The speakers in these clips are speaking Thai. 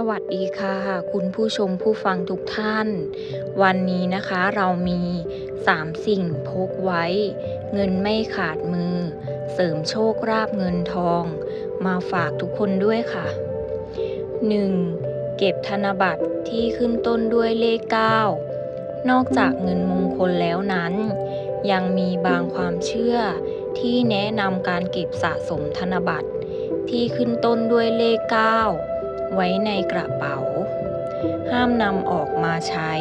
สวัสดีค่ะ คุณผู้ชมผู้ฟังทุกท่าน วันนี้นะคะเรามี 3 สิ่งพกไว้ เงินไม่ขาดมือ เสริมโชคราบเงินทอง มาฝากทุกคนด้วยค่ะ 1. เก็บธนบัตรที่ขึ้นต้นด้วยเลข 9 นอกจากเงินมงคลแล้วนั้น ยังมีบางความเชื่อที่แนะนำการเก็บสะสมธนบัตรที่ขึ้นต้นด้วยเลข 9 ไว้ในกระเป๋า ห้ามนำออกมาใช้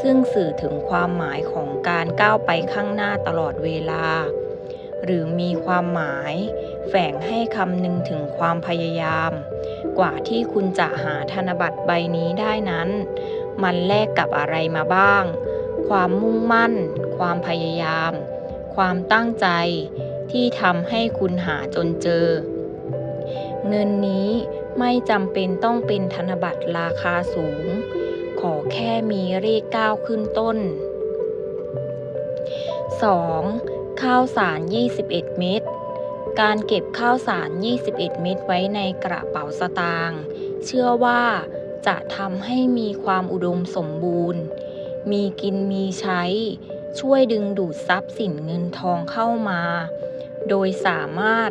ซึ่งสื่อถึงความหมายของการก้าวไปข้างหน้าตลอดเวลา หรือมีความหมาย แฝงให้คำนึงถึงความพยายาม กว่าที่คุณจะหาธนบัตรใบนี้ได้นั้น มันแลกกับอะไรมาบ้าง ความมุ่งมั่น ความพยายาม ความตั้งใจที่ทำให้คุณหาจนเจอ เงินนี้ ไม่จำเป็นต้องเป็นธนบัตรราคาสูง ขอแค่มีเลขเก้าขึ้นต้น 2. ข้าวสาร 21 เม็ดการเก็บข้าวสาร 21 เม็ดไว้ในกระเป๋าสตางค์เชื่อว่าจะทำให้มีความอุดมสมบูรณ์ มีกินมีใช้ ช่วยดึงดูดทรัพย์สินเงินทองเข้ามา โดยสามารถ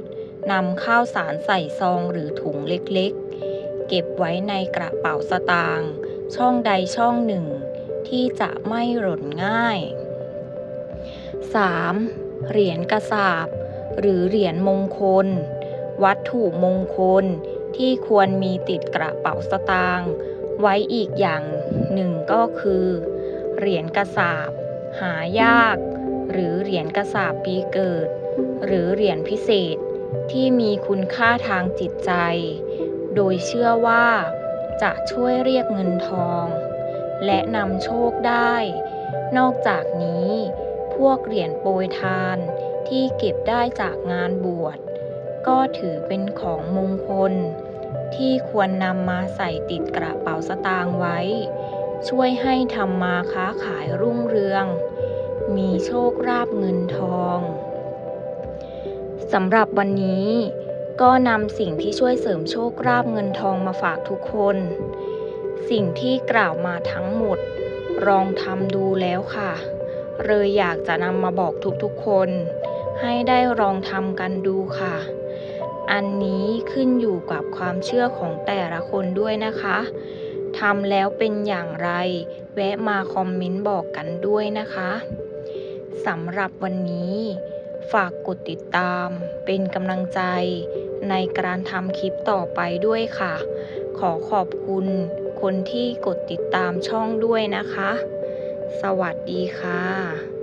นำข้าวสารใส่ซองหรือถุงเล็กๆ เก็บไว้ในกระเป๋าสตางค์ช่องใดช่องหนึ่ง ที่จะไม่หล่นง่าย 3. เหรียญกระสาบ หรือเหรียญมงคล วัตถุมงคลที่ควรมีติดกระเป๋าสตางค์ไว้อีกอย่างหนึ่งก็คือ เหรียญกระสาบ หายาก หรือเหรียญกระสาบปีเกิด หรือเหรียญพิเศษ ที่มีคุณค่าทางจิตใจ โดยเชื่อว่าจะช่วยเรียกเงินทอง และนำโชคได้ นอกจากนี้ พวกเหรียญโปรยทานที่เก็บได้จากงานบวช ก็ถือเป็นของมงคล ที่ควรนำมาใส่ติดกระเป๋าสตางค์ไว้ ช่วยให้ทำมาค้าขายรุ่งเรือง มีโชคราบเงินทอง สำหรับวันนี้ก็นำสิ่งที่ช่วยเสริมโชคราบเงินทองมาฝากทุกคน สิ่งที่กล่าวมาทั้งหมดลองทำดูแล้วค่ะ เลยอยากจะนำมาบอกทุกๆคน ให้ได้ลองทำกันดูค่ะ อันนี้ขึ้นอยู่กับความเชื่อของแต่ละคนด้วยนะคะทำแล้วเป็นอย่างไร แวะมาคอมเมนต์บอกกันด้วยนะคะสำหรับวันนี้ ฝากกดติดตาม เป็นกำลังใจในการทำคลิปต่อไปด้วยค่ะ ขอขอบคุณคนที่กดติดตามช่องด้วยนะคะ สวัสดีค่ะ